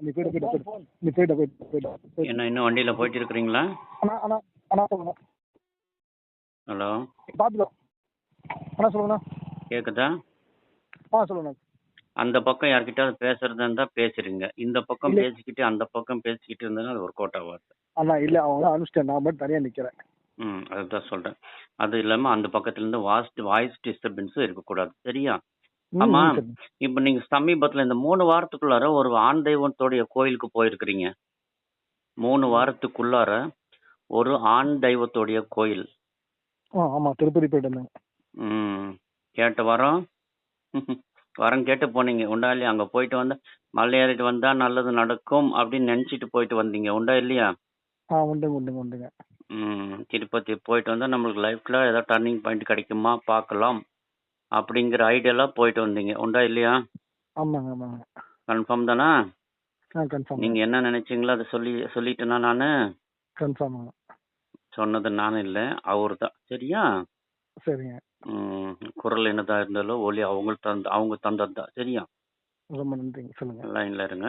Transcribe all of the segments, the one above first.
நீ போயிட்டு போயிட்டு நீ போயிட்டு போயிட்டு என்ன இன்னும் வண்டியில போயிட்டு இருக்கிறீங்களா அண்ணா அண்ணா அண்ணா சொல்லுங்க. ஹலோ. பார்த்துக்கோ அண்ணா சொல்லுங்கண்ணா. கேக்குதா? ஆ சொல்லுங்கண்ணா. அந்த பக்கம் யார்கிட்டயாவது பேசுறதா இருந்தா பேசுறீங்க இந்த பக்கம். பேசிக்கிட்டு அந்த பக்கம் பேசிக்கிட்டு இருந்ததுன்னா அது ஒரு கோட்டை ஆகாது அண்ணா இல்லை அவங்க அனுப்பிச்சிட்டேன் நான் மட்டும் தனியாக நிற்கிறேன் ம் அதுதான் சொல்றேன். அது இல்லாம அந்த பக்கத்துல இருந்து வாய்ஸ் வாய்ஸ் டிஸ்டர்பன்ஸும் இருக்கக்கூடாது. சரியா? ஆமா. இப்ப நீங்க சமீபத்துல இந்த மூணு வாரத்துக்குள்ளார ஒரு ஆண் தெய்வத்தோடைய கோயிலுக்கு போயிருக்கிறீங்க. மூணு வாரத்துக்குள்ளார ஒரு ஆண் தெய்வத்தோடைய கோயில். ஆ ஆமாம் திருப்பதி போயிட்டு வந்தேங்க ம். கேட்ட வாரம். வரம் கேட்டு போனீங்க. உண்டா இல்லையா? அங்க போயிட்டு வந்தா மலை ஏறிட்டு வந்தா நல்லது நடக்கும் அப்படின்னு நினைச்சிட்டு போயிட்டு வந்தீங்க. உண்டா இல்லையா? ஆ உண்டுங்க உண்டுங்க உண்டுங்க. ம். திருப்பதி போயிட்டு வந்தா நம்மளுக்கு லைஃப்ல ஏதாவது டர்னிங் பாயிண்ட் கிடைக்குமா? பார்க்கலாம். அப்படிங்கிற ஐடியால போயிட்டு வந்தீங்க. உண்டா இல்லையா? ஆமாங்க ஆமாங்க. கன்ஃபார்ம் தானா? ஆ கன்ஃபார்ம் நீங்க என்ன நினைச்சீங்களோ அதை சொல்லி சொல்லிட்டேனா நானு? கன்ஃபார்ம் சொன்னது நானும் இல்லை அவர் தான் சரியா? சரிங்க. ம், குரல் என்னதான் இருந்தாலும் ஒலி அவங்க தந்த அவங்க தந்தது தான் சரியா? ரொம்ப நன்றிங்க. சொல்லுங்க. லைன்ல இருங்க.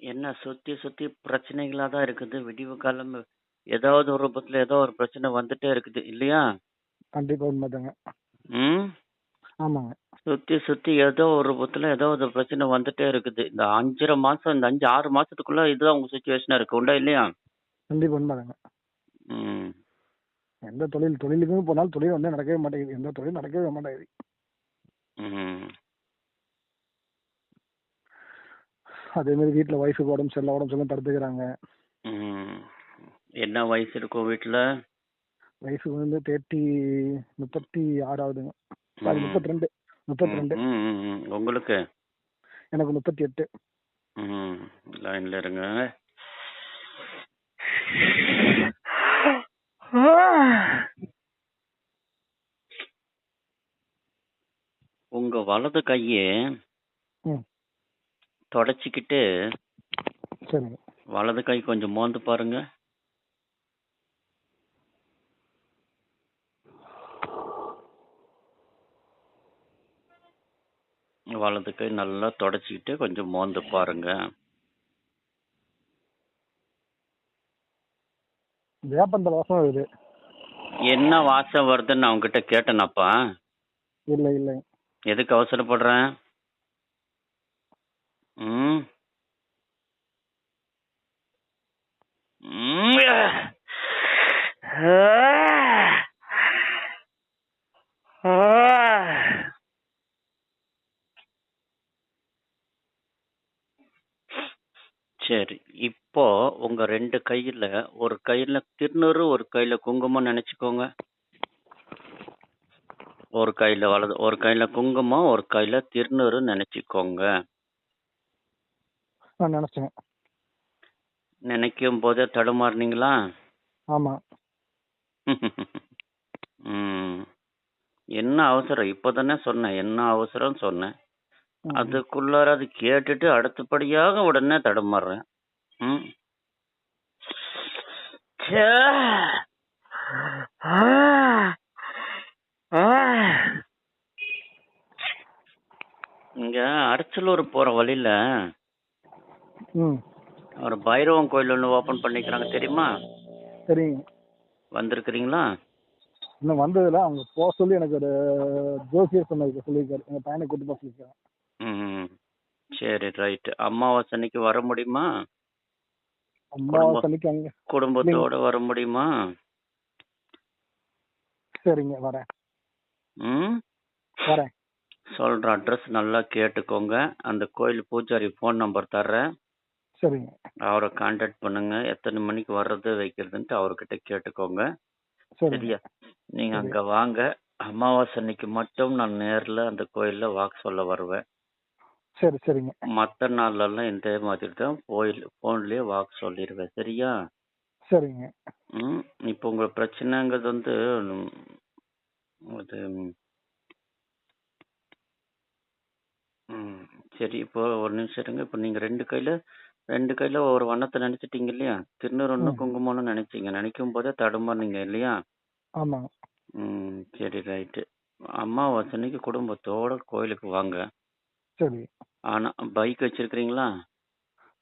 என்ன சுத்தி சுத்தி பிரச்சனைகளா தான் இருக்குது. விடிவு காலம் ஏதாவது ஒரு ரூபத்துல ஏதோ ஒரு பிரச்சனை வந்துட்டே இருக்குது. இல்லையா? கண்டிப்பாக உண்மைதாங்க. ம்? ஆமாங்க. சுத்தி சுத்தி ஏதோ ஒரு ரூபத்துல ஏதோ ஒரு பிரச்சனை வந்துட்டே இருக்குது. இந்த அஞ்சரை மாசம் இந்த அஞ்சு ஆறு மாசத்துக்குள்ள இதுதான் உங்க சுச்சுவேஷனா இருக்கு. உண்டா இல்லையா? கண்டிப்பாக உண்மைதாங்க. ம். எந்த தொழில் தொழிலுக்கும் போனாலும் தொழில் வந்து நடக்கவே மாட்டேங்குது. எந்த தொழில் நடக்கவே மாட்டேங்குது. அதே மாதிரி வீட்டில் ஒய்ஃபுக்கு உடம்பு சரியில்லை உடம்பு சரியில்லை படுத்துக்கிறாங்க. என்ன வயசு இருக்கும் வீட்டுல வயசுக்கு வந்து தேர்ட்டி முப்பத்தி ஆறாவதுங்க. சாரி முப்பத்தி ரெண்டு முப்பத்தி ரெண்டு. உங்களுக்கு? எனக்கு முப்பத்தி எட்டு. லைன்ல இருங்க உங்க வலது கையை தொடச்சிக்கிட்டு வலது கை கொஞ்சம் மோந்து பாருங்க. வலது கை நல்லா தொடச்சிக்கிட்டு கொஞ்சம் மோந்து பாருங்க. வேப்பந்தல் வாசம் வருது. என்ன வாசம் வருதுன்னு நான் உங்ககிட்ட கேட்டேனப்பா. இல்லை இல்லை. எதுக்கு அவசரப்படுறேன்? ம். சரி இப்போ உங்க ரெண்டு கையில ஒரு கையில திருநூறு ஒரு கையில குங்குமம் நினைச்சுக்கோங்க. ஒரு கையில வலது ஒரு கையில குங்குமம் ஒரு கையில திருநூறு நினைச்சுக்கோங்க. நான் நினச்சேன் நினைக்கும் போதே தடுமாறுனீங்களா? ஆமாம் ம். என்ன அவசரம்? இப்போதானே சொன்னேன் என்ன அவசரம் சொன்னேன். அதுக்குள்ளார அது கேட்டுட்டு அடுத்தபடியாக உடனே தடுமாறுறேன். ம். ஆ. ஆ. இங்க அரிச்சலூர் போற வழியில ம். ஒரு பைரவன் கோயில் ஒன்று ஓபன் பண்ணிக்கிறாங்க தெரியுமா? சரிங்க வந்திருக்கிறீங்களா? இன்னும் வந்ததில்ல. அவங்க போக சொல்லி எனக்கு ஒரு ஜோசியர் சொன்னதுக்கு சொல்லியிருக்காரு. எங்கள் பையனை கூட்டு போக சொல்லியிருக்காங்க ம் சரி ரைட் அமாவாசை அன்னைக்கு வர முடியுமா? அம்மாவாசை அன்னைக்கு அங்கே குடும்பத்தோட வர முடியுமா? சரிங்க வரேன். ம்? வரேன். சொல்ற அட்ரஸ் நல்லா கேட்டுக்கோங்க. அந்த கோயில் பூஜாரி ஃபோன் நம்பர் தர்றேன். சரிங்க. அவரை காண்டாக்ட் பண்ணுங்க. எத்தனை மணிக்கு வர்றது வைக்கிறதுன்ட்டு அவர்கிட்ட கேட்டுக்கோங்க. சரியா? நீங்க சரி. அங்க வாங்க. அமாவாசை அன்னைக்கு மட்டும் நான் நேர்ல அந்த கோயில்ல வாக்கு சொல்ல வருவேன். சரி சரிங்க. மற்ற நாள்லலாம் இந்த மாதிரி தான் கோயில் ஃபோன்லயே வாக்கு சொல்லிடுவேன் சரியா? சரிங்க. ம் இப்போ உங்க பிரச்சனைங்கிறது வந்து அது ம், சரி இப்போ ஒரு நிமிஷம் இருங்க. இப்போ நீங்க ரெண்டு கையில ரெண்டு கையில ஒரு வண்ணத்தை நினைச்சிட்டீங்க இல்லையா? திருநூறு ஒன்று ம். குங்குமம்னு நினைச்சீங்க. நினைக்கும் போதே தடுமாறுனீங்க இல்லையா? ஆமாங்க. ம். சரி ரைட்டு. அம்மாவாசை அன்னைக்கு குடும்பத்தோட கோயிலுக்கு வாங்க. சரி. ஆனா பைக் வச்சிருக்கிறீங்களா?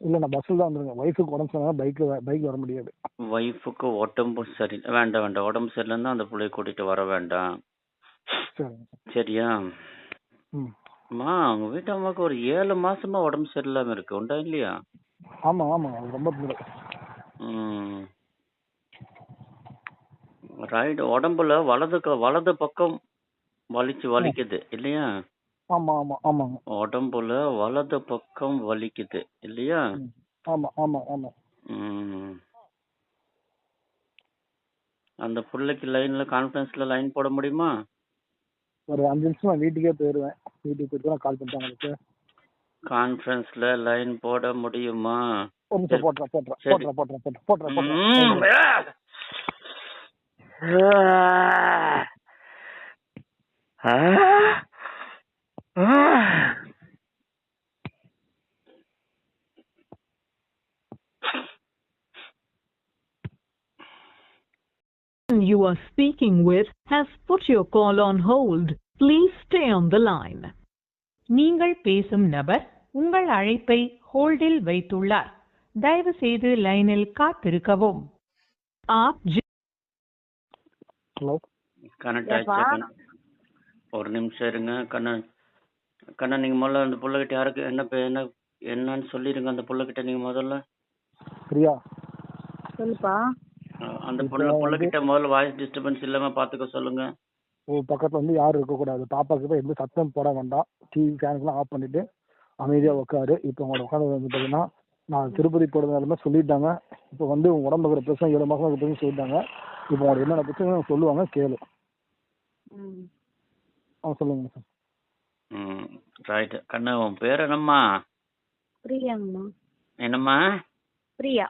இல்லை நான் பஸ்ஸில் தான் வந்துருங்க ஒய்ஃபுக்கு உடம்பு சரியில்லை பைக்கில் பைக் வர முடியாது. ஒய்ஃபுக்கு உடம்பு சரி வேண்டாம் வேண்டாம். உடம்பு சரியில்லைன்னா அந்த பிள்ளைய கூட்டிட்டு வர வேண்டாம். சரிங்க. சரியா? ம். அம்மா உங்க வீட்டு அம்மாவுக்கு ஒரு ஏழு மாசமா உடம்பு சரியில்லாம இருக்கு. உண்டா இல்லையா? ஆமாம் ஆமாம் அது ரொம்ப பிள்ளை. ம். ரைட் உடம்புல வலது க- வலது பக்கம் வலிச்சு வலிக்குது இல்லையா? ஆமாம் ஆமாம் ஆமாங்க உடம்புல வலது பக்கம் வலிக்குது இல்லையா? ம். ஆமாம் ஆமாம் ஆமாம் ம். அந்த பிள்ளைக்கு லைன்ல கான்ஃபரன்ஸ்ல லைன் போட முடியுமா? ஒரு அஞ்சு நிமிஷம் நான் வீட்டுக்கே போயிடுவேன் வீட்டுக்கு போயிட்டு நான் கால் பண்ணிட்டேன் உங்களுக்கு. கான்ஃபரன்ஸ்ல லைன் போட முடியுமா? ஒரு நிமிஷம் போட்டுறேன் போட்டுறேன். போட்டுறேன் போட்டுறேன் போட்டுறேன் போட்டுறேன். போட்டுறேன். you are speaking with has put your call on hold. Please stay on the line. நீங்கள் பேசும் நபர் உங்கள் அழைப்பை ஹோல்டில் வைத்துள்ளார். தயவு செய்து லைனில் காத்திருக்கவும். ஆப் ஒரு நிமிஷம் இருங்க கண்ணன். கண்ணன் நீங்க முதல்ல அந்த புள்ளகிட்ட யாருக்கு என்ன என்ன என்னன்னு சொல்லிருங்க அந்த புள்ளகிட்ட நீங்க முதல்ல. பிரியா. சொல்லுப்பா. அந்த புள்ள புள்ளகிட்ட முதல்ல வாய்ஸ் டிஸ்டர்பன்ஸ் இல்லாம பாத்துக்க சொல்லுங்க. ஓ பக்கத்தில் வந்து யாரும் இருக்கக்கூடாது பாப்பாக்கு போய் எந்த சத்தம் போட வேண்டாம். டிவி ஃபேனுக்குலாம் ஆஃப் பண்ணிட்டு அமைதியாக உட்காரு இப்போ உங்களோட உட்காந்து வந்து பார்த்தீங்கன்னா நான் திருப்பதி போடுறதாலுமே சொல்லிட்டாங்க. இப்போ வந்து உங்க உடம்புக்கு இருக்கிற பிரச்சனை ஏழு மாதம் பிரச்சனை சொல்லிட்டாங்க. இப்போ உங்களுக்கு என்னென்ன பிரச்சனை சொல்லுவாங்க கேளு. ம். ஆ சொல்லுங்க சார் ம் ரைட் கண்ணா உன் பேர் என்னம்மா? பிரியாங்கம்மா. என்னம்மா? பிரியா.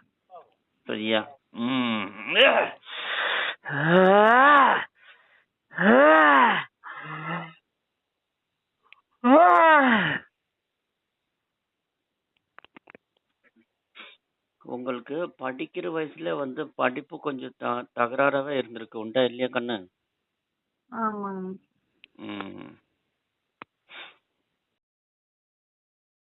சரியா ம் உங்களுக்கு படிக்கிற வயசுல வந்து படிப்பு கொஞ்சம் த தகராறாவே இருந்திருக்கு. உண்டா இல்லையா கண்ணு? ஆமாங்க. ம்